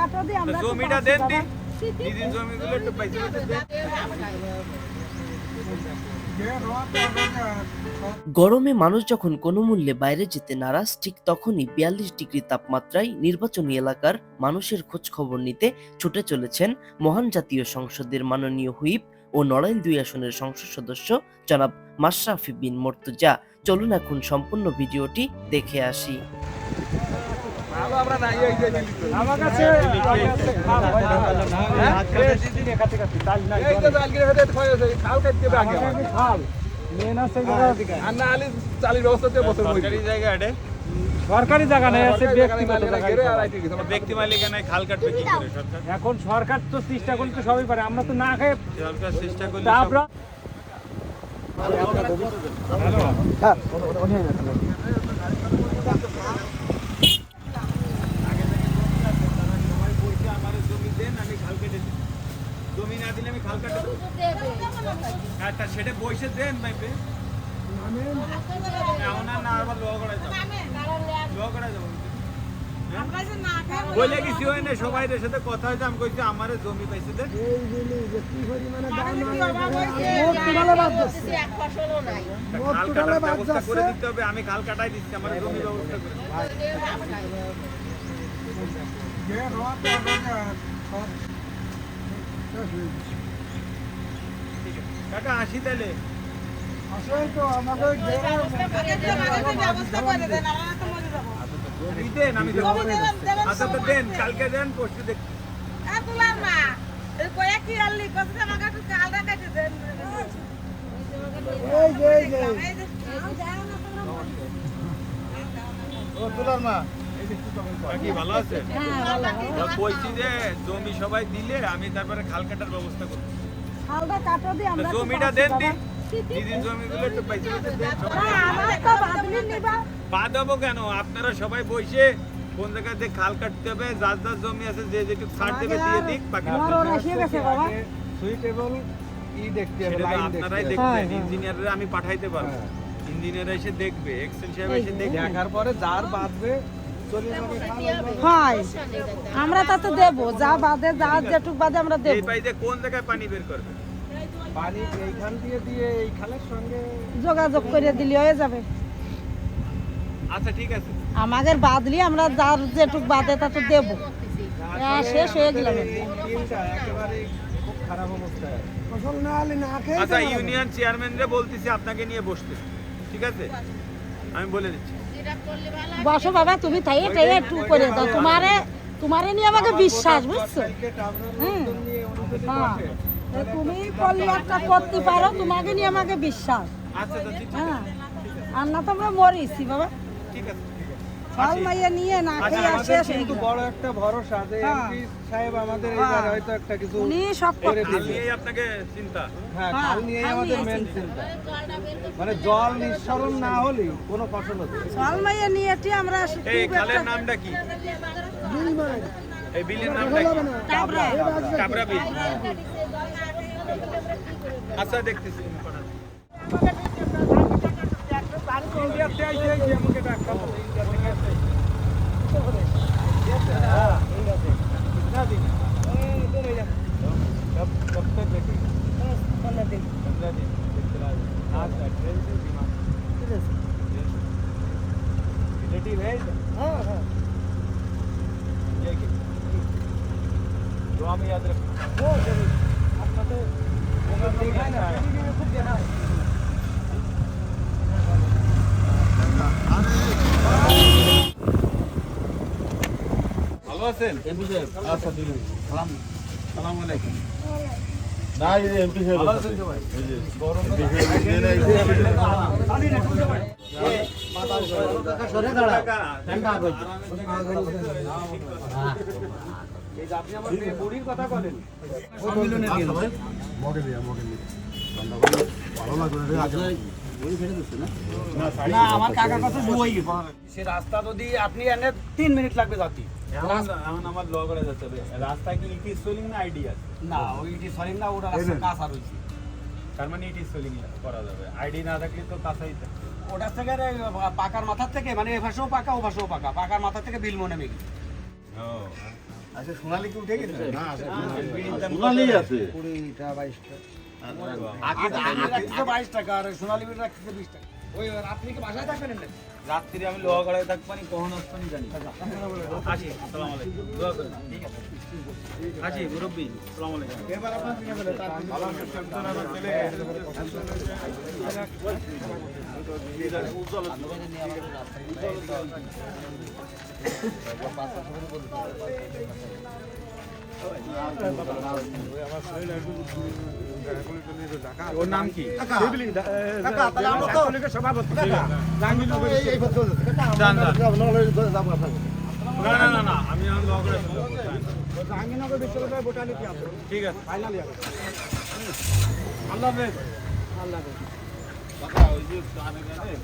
কাটো দিয়ে আমরা জমিটা দেন দি। নিজের জমিগুলো একটু পয়সা গরমে মানুষ যখন কোনো মূল্যে বাইরে যেতে নারাজ ঠিক তখনই বিয়াল্লিশ ডিগ্রি তাপমাত্রায় নির্বাচনী এলাকার মানুষের খোঁজ খবর নিতে ছুটে চলেছেন মহান জাতীয় সংসদের মাননীয় হুইপ ও নড়াইল দুই আসনের সংসদ সদস্য জনাব মাশরাফি বিন মর্তুজা। চলুন এখন সম্পূর্ণ ভিডিওটি দেখে আসি। আমার কাছে সরকারি জায়গা নেই আছে ব্যক্তি মালিকানায় খাল কাটবে কি করে সরকার এখন সরকার তো চেষ্টা করলে তো সবই পারে আমরা তো না খেয়ে সরকার চেষ্টা করলে সব- আমরা সবাই বলছে আমার জমি দেন আমি খাল কেটে দিই জমি না দিলে আমি খাল কাটে দেবো আচ্ছা বসে দেন বলে কিছু হয় না সবাই সাথে কথা হয়েছে। আমি কইছি আমারে জমি পাইছে দেন খাল কাটার ব্যবস্থা করে দিতে হবে আমি খাল কাটাই দিচ্ছি আমার জমি ব্যবস্থা করে কাকা আসি তাহলে। আচ্ছা ভালো আছে বলছি যে জমি সবাই দিলে আমি তারপরে খাল কাটার ব্যবস্থা করব জমিটা দেন দেন কেন? আপনারা সবাই বসে কোন জায়গাতে খাল কাটতে হবে যার যার জমি আছে যে যেটুকু ছাড় দেবে দিয়ে দিক সুইটেবল ই দেখতে হবে আপনারাই দেখবেন হ্যাঁ, হ্যাঁ। ইঞ্জিনিয়াররা আমি পাঠাইতে পারব। ইঞ্জিনিয়াররা এসে দেখবে এক্সেল সাহেব এসে দেখবে। দেখার পরে যার বাঁধবে আমরা তাতে দেবো যা বাদে যা যেটুক বাদে আমরা এই দেবো। কোন জায়গায় পানি বের করবে? পানি এইখান দিয়ে দিয়ে এই খালের সঙ্গে যোগাযোগ করে দিলে হয়ে যাবে। আচ্ছা ঠিক আছে। আমাদের বাদলি আমরা যার যেটুক বাদে তাতে দেবো। হ্যাঁ, শেষ হয়ে গেলাম আচ্ছা ইউনিয়ন চেয়ারম্যানরে বলতেছি আপনাকে নিয়ে বসতে। ঠিক আছে? আমি বলে দিচ্ছি। বসো বাবা তুমি তাই একটু করে দাও। তোমারে তোমারে নিয়ে আমাকে বিশ্বাস বুঝছ? হুম। হ্যাঁ। তা তুমি একটা করতে পারো তোমাকে নিয়ে আমাকে বিশ্বাস। আচ্ছা হ্যাঁ আর না তো আমরা মরিছি বাবা। ঠিক আছে ফল মাইয়া নিয়ে না আচ্ছা, খেয়ে কিন্তু। বড় একটা ভরসা যে হ্যাঁ। এমপি সাহেব আমাদের হ্যাঁ। হয়তো একটা কিছু উনি সব করে দিবে। নিয়েই আপনাকে চিন্তা? হ্যাঁ হ্যাঁ, আমাদের মেন চিন্তা। মানে জল নিঃসরণ না হলে কোনো ফসল। ফল মাইয়া নিয়ে টি আমরা এই খালের নামটা কি? এই বিলের নামটা কি? তারপরে কাবরা বিল। আচ্ছা দেখতেছি পাঠান। ইন্ডিয়াতে আইছে এই যে আমাকে ডাক্তার বলে, ইন্ডিয়া থেকে আসছে। হ্যাঁ, এই আছে। না দিন। এই ইধর হয়ে যাবে। कब कब तक बैठे पंद्रह दिन पंद्रह दिन आज ट्रेन से विमान रिलेटिव है हाँ हाँ ये कि दुआ में याद रखना ভালো আছেন এমপি সাহেব আচ্ছা দিন সালাম সালাম আলাইকুম না এই এমপি সাহেব ভালো আছেন সবাই এই যে গরম না সরে দাঁড়া ঠান্ডা হয়ে সে রাস্তা যদি আপনি এনে তিন মিনিট লাগবে যাতি। এখন এখন আমার ল করা যাচ্ছে রাস্তা কি ইটি সোলিং না আইডি আছে? না না ওটা রাস্তা কাঁচা রয়েছে। তার মানে ইটি সোলিং করা যাবে। আইডি না থাকলে তো কাঁচাই থাকে। ওটার থেকে পাকার মাথার থেকে মানে এ ভাষাও পাকা ও ভাষাও পাকা। পাকার মাথা থেকে বিল মনে মেঘ ও আচ্ছা সোনালি কি উঠে গেছে? না সোনালি আছে। কুড়িটা বাইশটা। বাইশ টাকা আর সোনালি বিট রাখছে বিশ টাকা। ওই আপনি কি বাসায় থাকবেন না রাত্রি আমি লোহাগড়ায় থাকবানি কখন আসবানি জানি। আসি আসসালামু আলাইকুম। দোয়া করেন। ঠিক আছে। আসি মুরব্বী আসসালামু আলাইকুম। এবার আপনার কিনে ফেলে তার ভালো ওর নাম কি? সভাপতি। না না না না আমি জাহাঙ্গীরনগর বিশ্ববিদ্যালয় বোটানিটি ঠিক আছে। ফাইনাল আল্লাহ হাফেজ। আল্লাহ হাফেজ। কাকা ওই যে কানে কানে